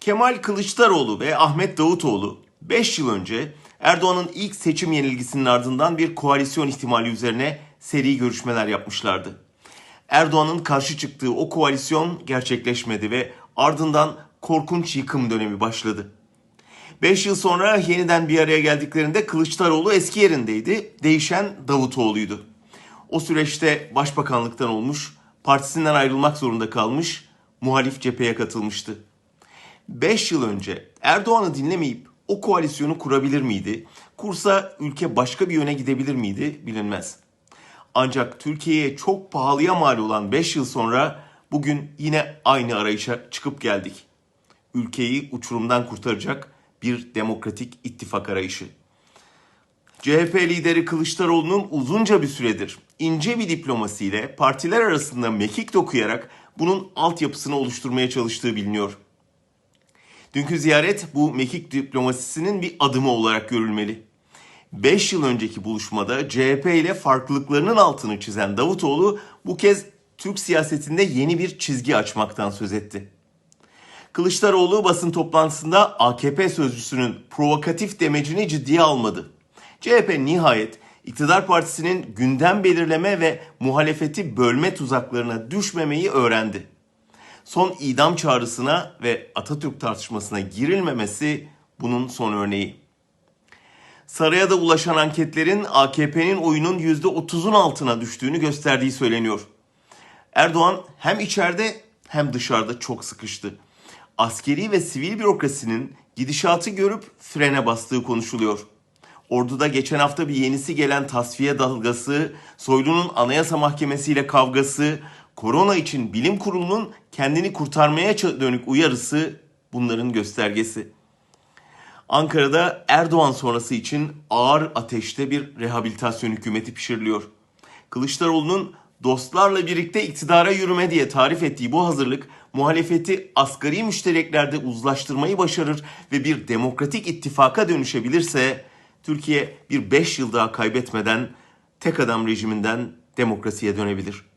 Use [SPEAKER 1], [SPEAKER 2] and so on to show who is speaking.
[SPEAKER 1] Kemal Kılıçdaroğlu ve Ahmet Davutoğlu 5 yıl önce Erdoğan'ın ilk seçim yenilgisinin ardından bir koalisyon ihtimali üzerine seri görüşmeler yapmışlardı. Erdoğan'ın karşı çıktığı o koalisyon gerçekleşmedi ve ardından korkunç yıkım dönemi başladı. 5 yıl sonra yeniden bir araya geldiklerinde Kılıçdaroğlu eski yerindeydi, değişen Davutoğlu'ydu. O süreçte başbakanlıktan olmuş, partisinden ayrılmak zorunda kalmış, muhalif cepheye katılmıştı. 5 yıl önce Erdoğan'ı dinlemeyip o koalisyonu kurabilir miydi? Kursa ülke başka bir yöne gidebilir miydi bilinmez. Ancak Türkiye'ye çok pahalıya mal olan 5 yıl sonra bugün yine aynı arayışa çıkıp geldik. Ülkeyi uçurumdan kurtaracak bir demokratik ittifak arayışı. CHP lideri Kılıçdaroğlu'nun uzunca bir süredir ince bir diplomasiyle partiler arasında mekik dokuyarak bunun altyapısını oluşturmaya çalıştığı biliniyor. Dünkü ziyaret bu mekik diplomasisinin bir adımı olarak görülmeli. 5 yıl önceki buluşmada CHP ile farklılıklarının altını çizen Davutoğlu bu kez Türk siyasetinde yeni bir çizgi açmaktan söz etti. Kılıçdaroğlu basın toplantısında AKP sözcüsünün provokatif demecini ciddiye almadı. CHP nihayet iktidar partisinin gündem belirleme ve muhalefeti bölme tuzaklarına düşmemeyi öğrendi. Son idam çağrısına ve Atatürk tartışmasına girilmemesi bunun son örneği. Saraya da ulaşan anketlerin AKP'nin oyunun %30'un altına düştüğünü gösterdiği söyleniyor. Erdoğan hem içeride hem dışarıda çok sıkıştı. Askeri ve sivil bürokrasinin gidişatı görüp frene bastığı konuşuluyor. Ordu'da geçen hafta bir yenisi gelen tasfiye dalgası, Soylu'nun Anayasa Mahkemesi ile kavgası, korona için bilim kurulunun kendini kurtarmaya dönük uyarısı bunların göstergesi. Ankara'da Erdoğan sonrası için ağır ateşte bir rehabilitasyon hükümeti pişiriliyor. Kılıçdaroğlu'nun dostlarla birlikte iktidara yürüme diye tarif ettiği bu hazırlık muhalefeti asgari müştereklerde uzlaştırmayı başarır ve bir demokratik ittifaka dönüşebilirse Türkiye bir 5 yıl daha kaybetmeden tek adam rejiminden demokrasiye dönebilir.